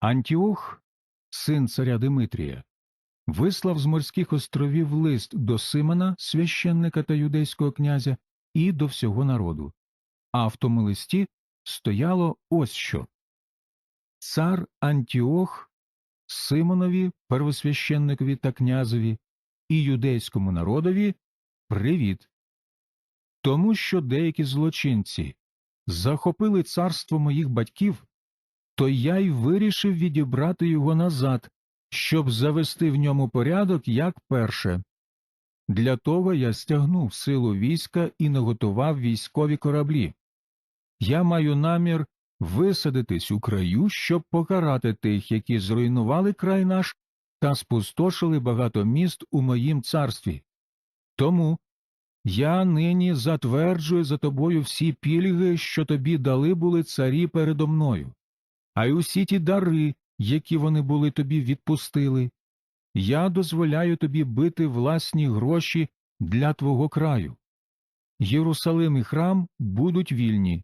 Антіох, син царя Димитрія, вислав з морських островів лист до Симона, священника та юдейського князя, і до всього народу. А в тому листі стояло ось що. Цар Антіох Симонові, первосвященникові та князеві, і юдейському народові привіт. Тому що деякі злочинці захопили царство моїх батьків, то я й вирішив відібрати його назад, щоб завести в ньому порядок як перше. Для того я стягнув силу війська і наготував військові кораблі. Я маю намір висадитись у краю, щоб покарати тих, які зруйнували край наш та спустошили багато міст у моїм царстві. Тому я нині затверджую за тобою всі пільги, що тобі дали були царі передо мною, а й усі ті дари, які вони були тобі відпустили. Я дозволяю тобі бити власні гроші для твого краю. Єрусалим і храм будуть вільні.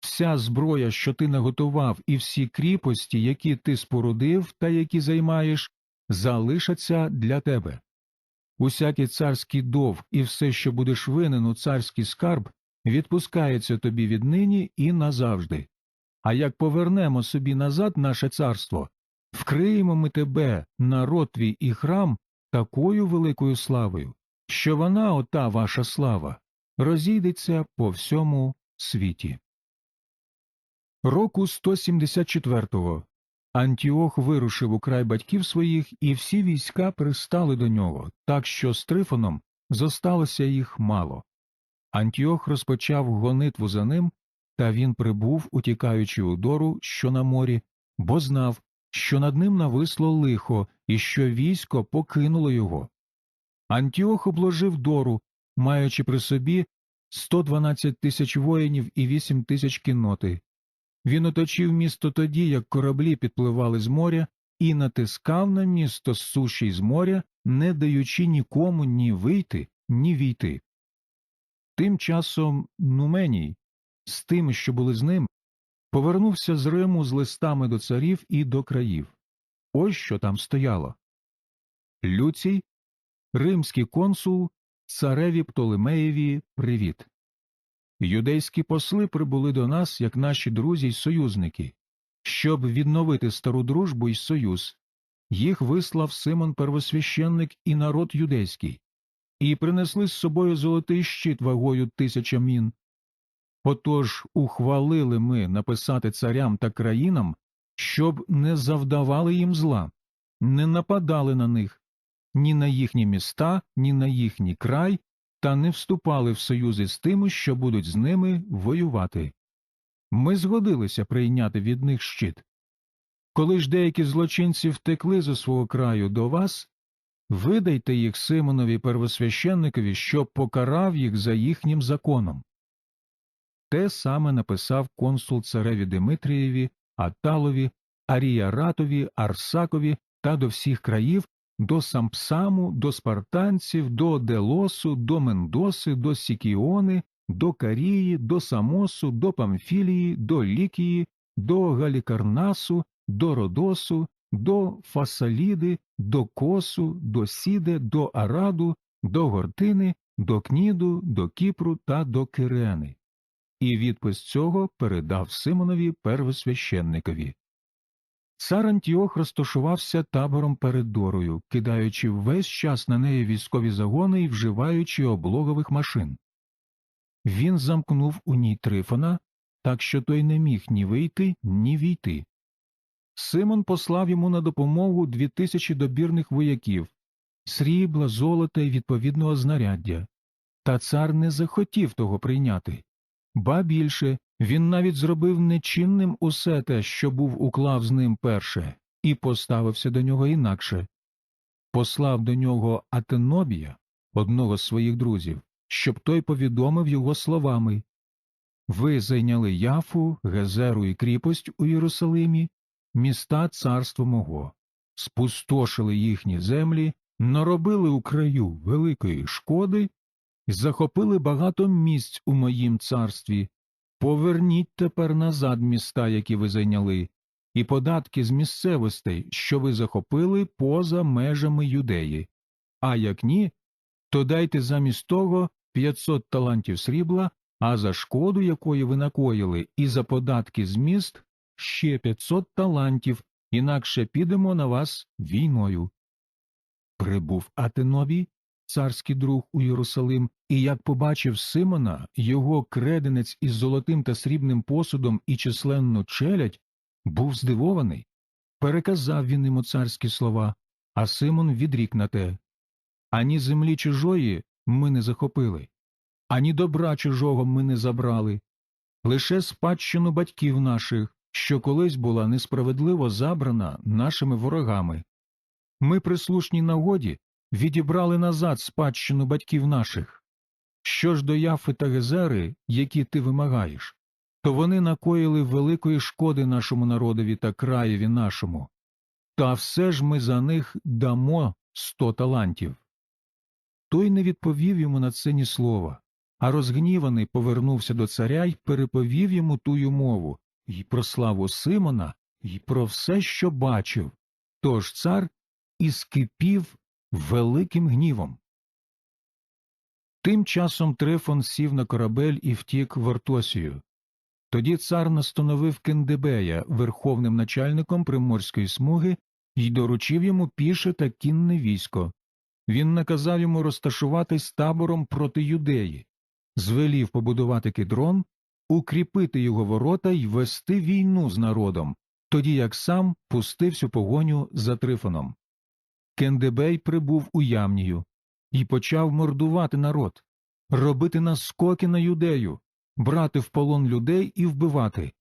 Вся зброя, що ти наготував, і всі кріпості, які ти спорудив та які займаєш, залишаться для тебе. Усякий царський довг і все, що будеш винен у царський скарб, відпускається тобі віднині і назавжди. А як повернемо собі назад наше царство, вкриємо ми тебе, народ твій і храм, такою великою славою, що вона, ота ваша слава, розійдеться по всьому світі. Року 174-го Антіох вирушив у край батьків своїх, і всі війська пристали до нього, так що з Трифоном зосталося їх мало. Антіох розпочав гонитву за ним, та він прибув, утікаючи у дору, що на морі, бо знав, що над ним нависло лихо і що військо покинуло його. Антіох обложив дору, маючи при собі 112 тисяч воїнів і 8 тисяч кінноти. Він оточив місто тоді, як кораблі підпливали з моря, і натискав на місто з суші з моря, не даючи нікому ні вийти, ні війти. Тим часом Нуменій, з тими, що були з ним, повернувся з Риму з листами до царів і до країв. Ось що там стояло. Люцій, римський консул, цареві Птолемеєві привіт. Юдейські посли прибули до нас, як наші друзі й союзники, щоб відновити стару дружбу й союз. Їх вислав Симон Первосвященник і народ юдейський, і принесли з собою золотий щит вагою тисяча мін. Отож ухвалили ми написати царям та країнам, щоб не завдавали їм зла, не нападали на них, ні на їхні міста, ні на їхній край, та не вступали в союзи з тими, що будуть з ними воювати. Ми згодилися прийняти від них щит. Коли ж деякі злочинці втекли зі свого краю до вас, видайте їх Симонові первосвященникові, щоб покарав їх за їхнім законом. Те саме написав консул цареві Димитрієві, Аталові, Аріаратові, Арсакові та до всіх країв, до Сампсаму, до спартанців, до Делосу, до Мендоси, до Сікіони, до Карії, до Самосу, до Памфілії, до Лікії, до Галікарнасу, до Родосу, до Фасаліди, до Косу, до Сіде, до Араду, до Гортини, до Кніду, до Кіпру та до Кирени. І відпис цього передав Симонові первосвященникові. Цар Антіох розташувався табором перед Дорою, кидаючи весь час на неї військові загони і вживаючи облогових машин. Він замкнув у ній Трифона, так що той не міг ні вийти, ні війти. Симон послав йому на допомогу дві тисячі добірних вояків, срібла, золота і відповідного знаряддя, та цар не захотів того прийняти. Ба більше, він навіть зробив нечинним усе те, що був уклав з ним перше, і поставився до нього інакше. Послав до нього Атенобія, одного з своїх друзів, щоб той повідомив його словами Ви зайняли Яфу, Гезеру і кріпость у Єрусалимі, міста царства мого, спустошили їхні землі, наробили у краю великої шкоди захопили багато місць у моїм царстві. Поверніть тепер назад міста, які ви зайняли, і податки з місцевостей, що ви захопили поза межами юдеї. А як ні, то дайте замість того 500 талантів срібла, а за шкоду, якої ви накоїли, і за податки з міст ще 500 талантів, інакше підемо на вас війною. Прибув Атеновій, царський друг у Єрусалим, і як побачив Симона, його креденець із золотим та срібним посудом і численну челядь, був здивований. Переказав він йому царські слова, а Симон відрік на те. Ані землі чужої ми не захопили, ані добра чужого ми не забрали, лише спадщину батьків наших, що колись була несправедливо забрана нашими ворогами. Ми при слушній нагоді відібрали назад спадщину батьків наших. Що ж до Яфи та Гезери, які ти вимагаєш, то вони накоїли великої шкоди нашому народові та краєві нашому, та все ж ми за них дамо сто талантів. Той не відповів йому на це ні слова, а розгніваний повернувся до царя й переповів йому тую мову, і про славу Симона, і про все, що бачив. Тож цар і скипів великим гнівом. Тим часом Трифон сів на корабель і втік в Ортосію. Тоді цар настановив Кендебея верховним начальником приморської смуги і доручив йому піше та кінне військо. Він наказав йому розташуватись табором проти юдеї, звелів побудувати кедрон, укріпити його ворота й вести війну з народом, тоді як сам пустився погоню за Трифоном. Кендебей прибув у Ямнію і почав мордувати народ, робити наскоки на юдею, брати в полон людей і вбивати.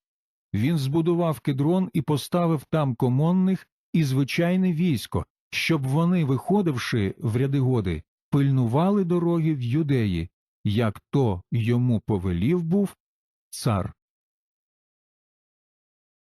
Він збудував кедрон і поставив там комонних і звичайне військо, щоб вони, виходивши в ряди годи, пильнували дороги в юдеї, як то йому повелів був цар.